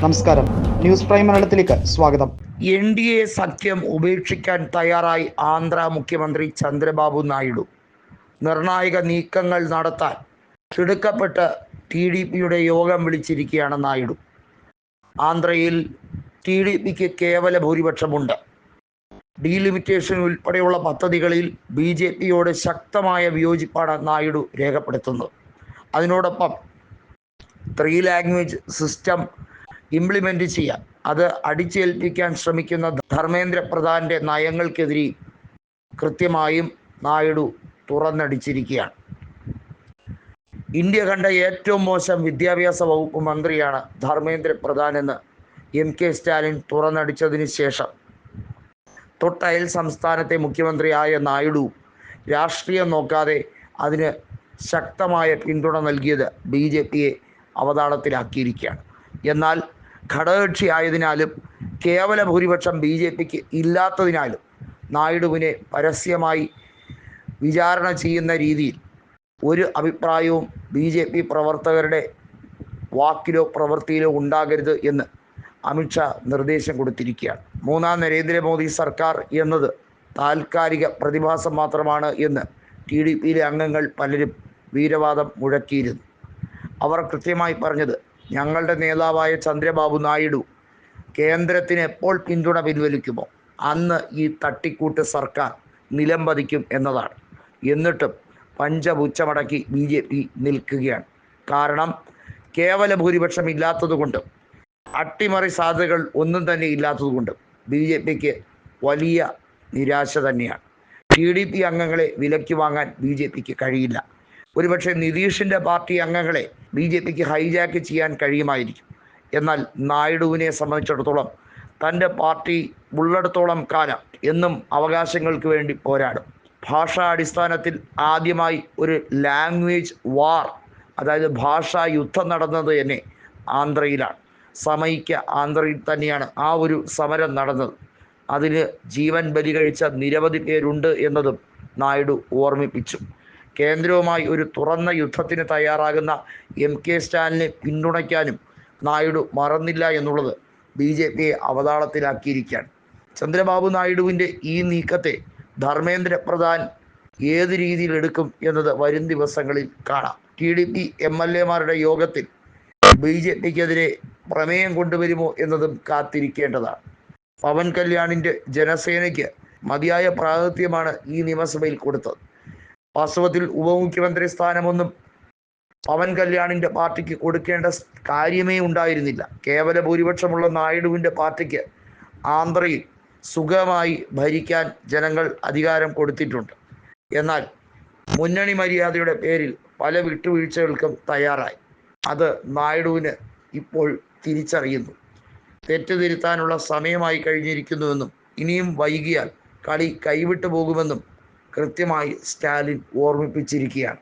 നമസ്കാരം. News prime മലയാളത്തിലേക്ക് സ്വാഗതം. എൻ ഡി എ സഖ്യം ഉപേക്ഷിക്കാൻ തയ്യാറായി ആന്ധ്ര മുഖ്യമന്ത്രി ചന്ദ്രബാബു നായിഡു. നിർണായക നീക്കങ്ങൾ നടത്താൻ തിടുക്കപ്പെട്ട് ടി ഡി പിയുടെ യോഗം വിളിച്ചിരിക്കുകയാണ് നായിഡു. ആന്ധ്രയിൽ ടി ഡി പിക്ക് കേവല ഭൂരിപക്ഷമുണ്ട്. ഡീലിമിറ്റേഷൻ ഉൾപ്പെടെയുള്ള പദ്ധതികളിൽ ബി ജെ പിയോട് ശക്തമായ വിയോജിപ്പാണ് നായിഡു രേഖപ്പെടുത്തുന്നത്. അതിനോടൊപ്പം ത്രീ ലാംഗ്വേജ് സിസ്റ്റം ഇംപ്ലിമെന്റ് ചെയ്യാൻ അത് അടിച്ചേൽപ്പിക്കാൻ ശ്രമിക്കുന്ന ധർമ്മേന്ദ്ര പ്രധാന്റെ നയങ്ങൾക്കെതിരെ കൃത്യമായും നായിഡു തുറന്നടിച്ചിരിക്കുകയാണ്. ഇന്ത്യ കണ്ട ഏറ്റവും മോശം വിദ്യാഭ്യാസ വകുപ്പ് മന്ത്രിയാണ് ധർമ്മേന്ദ്ര പ്രധാൻ എന്ന് എം കെ സ്റ്റാലിൻ തുറന്നടിച്ചതിന് ശേഷം. തൊട്ടയൽ സംസ്ഥാനത്തെ മുഖ്യമന്ത്രിയായ നായിഡു രാഷ്ട്രീയം നോക്കാതെ അതിന് ശക്തമായ പിന്തുണ നൽകിയത് ബി ജെ പിയെ അവതാളത്തിലാക്കിയിരിക്കുകയാണ്. എന്നാൽ ഘടകകക്ഷി ആയതിനാലും കേവല ഭൂരിപക്ഷം ബി ജെ പിക്ക് ഇല്ലാത്തതിനാലും നായിഡുവിനെ പരസ്യമായി വിചാരണ ചെയ്യുന്ന രീതിയിൽ ഒരു അഭിപ്രായവും ബി ജെ പി പ്രവർത്തകരുടെ വാക്കിലോ പ്രവൃത്തിയിലോ ഉണ്ടാകരുത് എന്ന് അമിത്ഷാ നിർദ്ദേശം കൊടുത്തിരിക്കുകയാണ്. മൂന്നാം നരേന്ദ്രമോദി സർക്കാർ എന്നത് താൽക്കാലിക പ്രതിഭാസം മാത്രമാണ് എന്ന് ടി ഡി പിയിലെ അംഗങ്ങൾ പലരും വീരവാദം മുഴക്കിയിരുന്നു. അവർ കൃത്യമായി പറഞ്ഞത് ഞങ്ങളുടെ നേതാവായ ചന്ദ്രബാബു നായിഡു കേന്ദ്രത്തിന് എപ്പോൾ പിന്തുണ പിൻവലിക്കുമോ? അന്ന് ഈ തട്ടിക്കൂട്ട് സർക്കാർ നിലംപതിക്കും എന്നതാണ്. എന്നിട്ടും പഞ്ചപുച്ചമടക്കി ബി ജെ പി നിൽക്കുകയാണ്. കാരണം കേവല ഭൂരിപക്ഷം ഇല്ലാത്തതുകൊണ്ടും അട്ടിമറി സാധ്യതകൾ ഒന്നും തന്നെ ഇല്ലാത്തതുകൊണ്ടും ബി ജെ പിക്ക് വലിയ നിരാശ തന്നെയാണ്. ടി ഡി പി അംഗങ്ങളെ വിലയ്ക്ക് വാങ്ങാൻ ബി ജെ പിക്ക് കഴിയില്ല. ഒരുപക്ഷെ നിതീഷിന്റെ പാർട്ടി അംഗങ്ങളെ ബി ജെ പിക്ക് ഹൈജാക്ക് ചെയ്യാൻ കഴിയുമായിരിക്കും. എന്നാൽ നായിഡുവിനെ സംബന്ധിച്ചിടത്തോളം തന്റെ പാർട്ടി ഉള്ളിടത്തോളം കാലം എന്നും അവകാശങ്ങൾക്ക് വേണ്ടി പോരാടും. ഭാഷാ അടിസ്ഥാനത്തിൽ ആദ്യമായി ഒരു ലാംഗ്വേജ് വാർ അതായത് ഭാഷാ യുദ്ധം നടന്നത് തന്നെ ആന്ധ്രയിലാണ്. സമയിക്ക ആന്ധ്രയിൽ തന്നെയാണ് ആ ഒരു സമരം നടന്നത്. അതിന് ജീവൻ ബലി കഴിച്ച നിരവധി പേരുണ്ട് എന്നതും നായിഡു ഓർമ്മിപ്പിച്ചു. കേന്ദ്രവുമായി ഒരു തുറന്ന യുദ്ധത്തിന് തയ്യാറാകുന്ന എം കെ സ്റ്റാലിനെ പിന്തുണയ്ക്കാനും നായിഡു മറന്നില്ല എന്നുള്ളത് ബി ജെ പിയെ അവതാളത്തിലാക്കിയിരിക്കുകയാണ്. ചന്ദ്രബാബു നായിഡുവിന്റെ ഈ നീക്കത്തെ ധർമ്മേന്ദ്ര പ്രധാൻ ഏത് രീതിയിൽ എടുക്കും എന്നത് വരും ദിവസങ്ങളിൽ കാണാം. T D P M L എമാരുടെ യോഗത്തിൽ ബി ജെ പിക്കെതിരെ പ്രമേയം കൊണ്ടുവരുമോ എന്നതും കാത്തിരിക്കേണ്ടതാണ്. പവൻ കല്യാണിന്റെ ജനസേനയ്ക്ക് മതിയായ പ്രാതിനിധ്യമാണ് ഈ നിയമസഭയിൽ കൊടുത്തത്. വാസ്തവത്തിൽ ഉപമുഖ്യമന്ത്രി സ്ഥാനമൊന്നും പവൻ കല്യാണിന്റെ പാർട്ടിക്ക് കൊടുക്കേണ്ട കാര്യമേ ഉണ്ടായിരുന്നില്ല. കേവല ഭൂരിപക്ഷമുള്ള നായിഡുവിന്റെ പാർട്ടിക്ക് ആന്ധ്രയിൽ സുഖമായി ഭരിക്കാൻ ജനങ്ങൾ അധികാരം കൊടുത്തിട്ടുണ്ട്. എന്നാൽ മുന്നണി മര്യാദയുടെ പേരിൽ പല വിട്ടുവീഴ്ചകൾക്കും തയ്യാറായി. അത് നായിഡുവിന് ഇപ്പോൾ തിരിച്ചറിയുന്നു. തെറ്റ് തിരുത്താനുള്ള സമയമായി കഴിഞ്ഞിരിക്കുന്നുവെന്നും ഇനിയും വൈകിയാൽ കളി കൈവിട്ടു പോകുമെന്നും കൃത്യമായി സ്റ്റാലിൻ ഓർമ്മിപ്പിച്ചിരിക്കുകയാണ്.